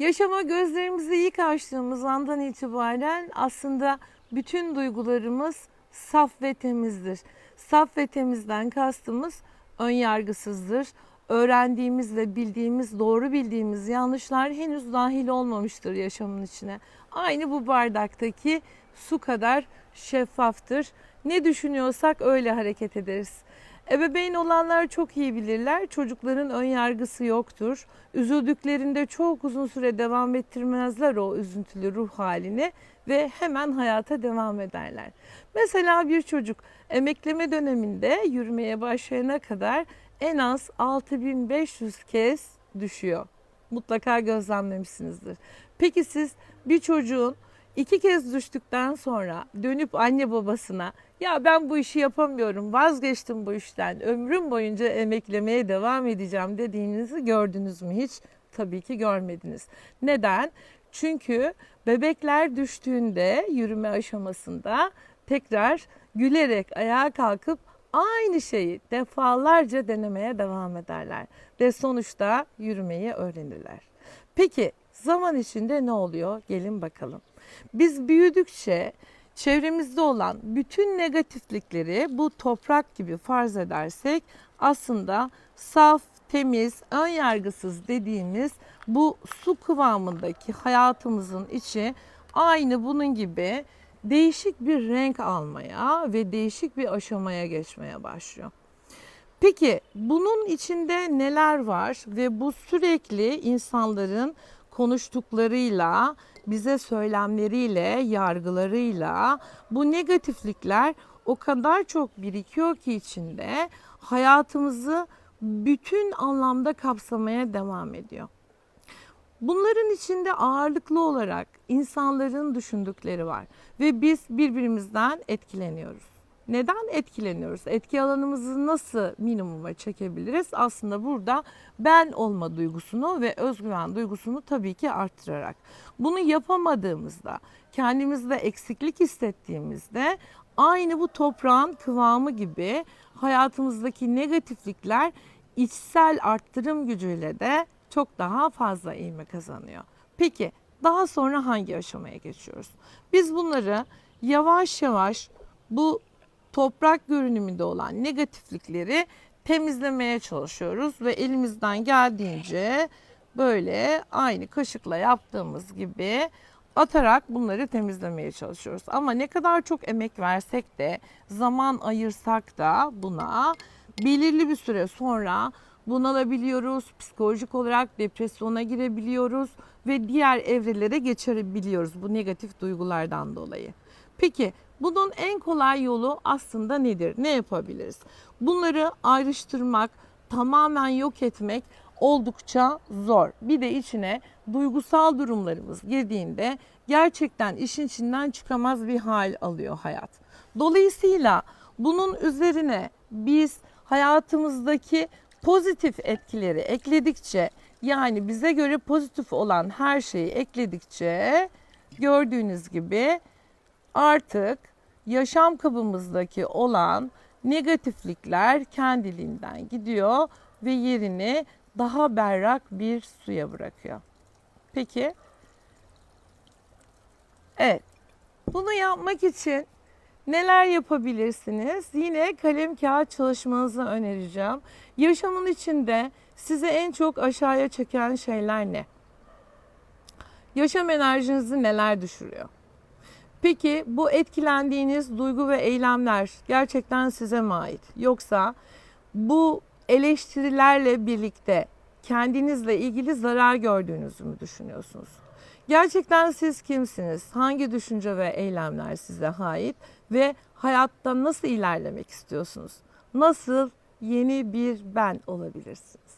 Yaşama gözlerimizi ilk açtığımız andan itibaren aslında bütün duygularımız saf ve temizdir. Saf ve temizden kastımız ön yargısızdır. Öğrendiğimiz ve bildiğimiz, doğru bildiğimiz yanlışlar henüz dahil olmamıştır yaşamın içine. Aynı bu bardaktaki su kadar şeffaftır. Ne düşünüyorsak öyle hareket ederiz. Ebeveyn olanlar çok iyi bilirler. Çocukların ön yargısı yoktur. Üzüldüklerinde çok uzun süre devam ettirmezler o üzüntülü ruh halini ve hemen hayata devam ederler. Mesela bir çocuk emekleme döneminde yürümeye başlayana kadar en az 6500 kez düşüyor. Mutlaka gözlemlemişsinizdir. Peki siz bir çocuğun iki kez düştükten sonra dönüp anne babasına ya ben bu işi yapamıyorum vazgeçtim bu işten ömrüm boyunca emeklemeye devam edeceğim dediğinizi gördünüz mü hiç? Tabii ki görmediniz. Neden? Çünkü bebekler düştüğünde yürüme aşamasında tekrar gülerek ayağa kalkıp aynı şeyi defalarca denemeye devam ederler ve sonuçta yürümeyi öğrenirler. Peki zaman içinde ne oluyor? Gelin bakalım. Biz büyüdükçe çevremizde olan bütün negatiflikleri bu toprak gibi farz edersek aslında saf, temiz, ön yargısız dediğimiz bu su kıvamındaki hayatımızın içi aynı bunun gibi değişik bir renk almaya ve değişik bir aşamaya geçmeye başlıyor. Peki bunun içinde neler var ve bu sürekli insanların konuştuklarıyla, bize söylemleriyle, yargılarıyla bu negatiflikler o kadar çok birikiyor ki içinde hayatımızı bütün anlamda kapsamaya devam ediyor. Bunların içinde ağırlıklı olarak insanların düşündükleri var ve biz birbirimizden etkileniyoruz. Neden etkileniyoruz? Etki alanımızı nasıl minimuma çekebiliriz? Aslında burada ben olma duygusunu ve özgüven duygusunu tabii ki arttırarak. Bunu yapamadığımızda, kendimizde eksiklik hissettiğimizde aynı bu toprağın kıvamı gibi hayatımızdaki negatiflikler içsel arttırım gücüyle de çok daha fazla ilme kazanıyor. Peki daha sonra hangi aşamaya geçiyoruz? Biz bunları yavaş yavaş bu toprak görünümünde olan negatiflikleri temizlemeye çalışıyoruz ve elimizden geldiğince böyle aynı kaşıkla yaptığımız gibi atarak bunları temizlemeye çalışıyoruz. Ama ne kadar çok emek versek de zaman ayırsak da buna belirli bir süre sonra bunalabiliyoruz. Psikolojik olarak depresyona girebiliyoruz ve diğer evrelere geçebiliyoruz bu negatif duygulardan dolayı. Peki bunun en kolay yolu aslında nedir? Ne yapabiliriz? Bunları ayrıştırmak, tamamen yok etmek oldukça zor. Bir de içine duygusal durumlarımız girdiğinde gerçekten işin içinden çıkamaz bir hal alıyor hayat. Dolayısıyla bunun üzerine biz hayatımızdaki pozitif etkileri ekledikçe yani bize göre pozitif olan her şeyi ekledikçe gördüğünüz gibi artık yaşam kabımızdaki olan negatiflikler kendiliğinden gidiyor ve yerini daha berrak bir suya bırakıyor. Peki. Evet. Bunu yapmak için neler yapabilirsiniz? Yine kalem kağıt çalışmanızı önereceğim. Yaşamın içinde size en çok aşağıya çeken şeyler ne? Yaşam enerjinizi neler düşürüyor? Peki bu etkilendiğiniz duygu ve eylemler gerçekten size mi ait? Yoksa bu eleştirilerle birlikte kendinizle ilgili zarar gördüğünüzü mü düşünüyorsunuz? Gerçekten siz kimsiniz? Hangi düşünce ve eylemler size ait ve hayatta nasıl ilerlemek istiyorsunuz? Nasıl yeni bir ben olabilirsiniz?